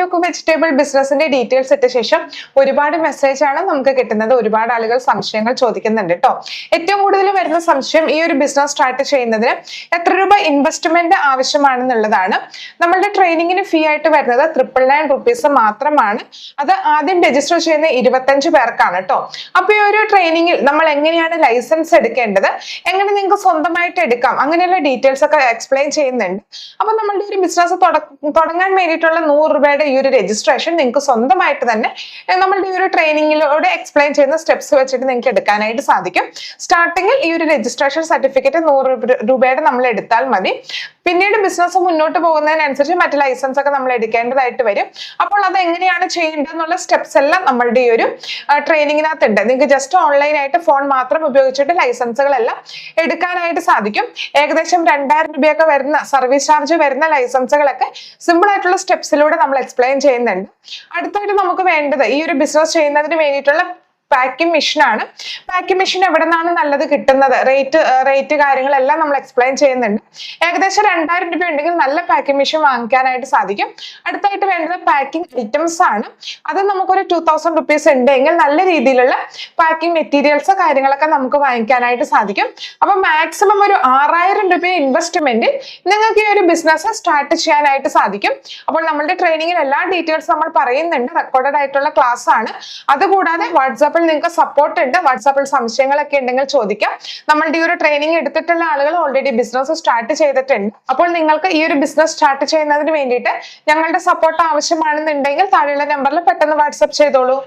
Cook vegetable ബിസിനസിന്റെ details ഇട്ട ശേഷം ഒരുപാട് മെസ്സേജ് ആണ് നമുക്ക് കിട്ടുന്നത്. ഒരുപാട് ആളുകൾ സംശയങ്ങൾ ചോദിക്കുന്നുണ്ട് കേട്ടോ ഏറ്റവും കൂടുതൽ വരുന്ന സംശയം ഈ ഒരു ബിസിനസ് സ്റ്റാർട്ട് ചെയ്യുന്നതിന് എത്ര രൂപ ഇൻവെസ്റ്റ്മെന്റ് ആവശ്യമാണെന്നുള്ളതാണ്. നമ്മളുടെ ട്രെയിനിങ്ങിന് ഫീ ആയിട്ട് വരുന്നത് ട്രിപ്പിൾ നയൻ റുപ്പീസ് മാത്രമാണ്. അത് ആദ്യം രജിസ്റ്റർ ചെയ്യുന്ന ഇരുപത്തഞ്ച് പേർക്കാണ് കേട്ടോ അപ്പൊ ഈ ഒരു ട്രെയിനിങ്ങിൽ നമ്മൾ എങ്ങനെയാണ് ലൈസൻസ് എടുക്കേണ്ടത്? എങ്ങനെ നിങ്ങൾക്ക് സ്വന്തമായിട്ട് എടുക്കാം? അങ്ങനെയുള്ള ഡീറ്റെയിൽസ് ഒക്കെ എക്സ്പ്ലെയിൻ ചെയ്യുന്നുണ്ട്. അപ്പൊ നമ്മളുടെ ഒരു ബിസിനസ് തുടങ്ങാൻ വേണ്ടിയിട്ടുള്ള നൂറ് രൂപയുടെ ഈ ഒരു രജിസ്ട്രേഷൻ നിങ്ങൾക്ക് സ്വന്തമായിട്ട് തന്നെ നമ്മളുടെ ഈ ഒരു ട്രെയിനിങ്ങിലൂടെ എക്സ്പ്ലെയിൻ ചെയ്യുന്ന സ്റ്റെപ്സ് വെച്ചിട്ട് നിങ്ങൾക്ക് എടുക്കാനായിട്ട് സാധിക്കും. സ്റ്റാർട്ടിങ്ങിൽ ഈ ഒരു രജിസ്ട്രേഷൻ സർട്ടിഫിക്കറ്റ് നൂറ് രൂപ- രൂപയുടെ നമ്മൾ എടുത്താൽ മതി. പിന്നീട് ബിസിനസ് മുന്നോട്ട് പോകുന്നതിനനുസരിച്ച് മറ്റ് ലൈസൻസ് ഒക്കെ നമ്മൾ എടുക്കേണ്ടതായിട്ട് വരും. അപ്പോൾ അത് എങ്ങനെയാണ് ചെയ്യേണ്ടത് എന്നുള്ള സ്റ്റെപ്സ് എല്ലാം നമ്മളുടെ ഈ ഒരു ട്രെയിനിങ്ങിനകത്ത് ഉണ്ട് നിങ്ങൾക്ക് ജസ്റ്റ് ഓൺലൈൻ ആയിട്ട് ഫോൺ മാത്രം ഉപയോഗിച്ചിട്ട് ലൈസൻസുകളെല്ലാം എടുക്കാനായിട്ട് സാധിക്കും. ഏകദേശം രണ്ടായിരം രൂപയൊക്കെ വരുന്ന സർവീസ് ചാർജ് വരുന്ന ലൈസൻസുകളൊക്കെ സിമ്പിൾ ആയിട്ടുള്ള സ്റ്റെപ്സിലൂടെ നമ്മൾ എക്സ്പ്ലെയിൻ ചെയ്യുന്നുണ്ട്. അടുത്തായിട്ട് നമുക്ക് വേണ്ടത് ഈ ഒരു ബിസിനസ് ചെയ്യുന്നതിന് വേണ്ടിയിട്ടുള്ള പാക്കിംഗ് മെഷീനാണ് പാക്കിംഗ് മെഷീൻ എവിടെ നിന്നാണ് നല്ലത് കിട്ടുന്നത്? റേറ്റ് റേറ്റ് കാര്യങ്ങളെല്ലാം നമ്മൾ എക്സ്പ്ലെയിൻ ചെയ്യുന്നുണ്ട്. ഏകദേശം രണ്ടായിരം രൂപ ഉണ്ടെങ്കിൽ നല്ല പാക്കിംഗ് മെഷീൻ വാങ്ങിക്കാനായിട്ട് സാധിക്കും. അടുത്തായിട്ട് വേണ്ടത് പാക്കിംഗ് ഐറ്റംസ് ആണ്. അത് നമുക്കൊരു ടു തൗസൻഡ് റുപ്പീസ് ഉണ്ടെങ്കിൽ നല്ല രീതിയിലുള്ള പാക്കിംഗ് മെറ്റീരിയൽസ് കാര്യങ്ങളൊക്കെ നമുക്ക് വാങ്ങിക്കാനായിട്ട് സാധിക്കും. അപ്പൊ മാക്സിമം ഒരു ആറായിരം രൂപ ഇൻവെസ്റ്റ്മെന്റ് നിങ്ങൾക്ക് ഈ ഒരു ബിസിനസ് സ്റ്റാർട്ട് ചെയ്യാനായിട്ട് സാധിക്കും. അപ്പോൾ നമ്മളുടെ ട്രെയിനിങ്ങിൽ എല്ലാ ഡീറ്റെയിൽസ് നമ്മൾ പറയുന്നുണ്ട്. റെക്കോർഡഡ് ആയിട്ടുള്ള ക്ലാസ് ആണ്. അതുകൂടാതെ വാട്സാപ്പിൽ നിങ്ങൾക്ക് സപ്പോർട്ട് ഉണ്ട്. വാട്സാപ്പിൽ സംശയങ്ങളൊക്കെ ഉണ്ടെങ്കിൽ ചോദിക്കാം. നമ്മളുടെ ഈ ഒരു ട്രെയിനിങ് എടുത്തിട്ടുള്ള ആളുകൾ ഓൾറെഡി ബിസിനസ് സ്റ്റാർട്ട് ചെയ്തിട്ടുണ്ട്. അപ്പോൾ നിങ്ങൾക്ക് ഈ ഒരു ബിസിനസ് സ്റ്റാർട്ട് ചെയ്യുന്നതിന് വേണ്ടിയിട്ട് ഞങ്ങളുടെ സപ്പോർട്ട് ആവശ്യമാണെന്നുണ്ടെങ്കിൽ താഴെയുള്ള നമ്പറിൽ പെട്ടെന്ന് വാട്സപ്പ് ചെയ്തോളൂ.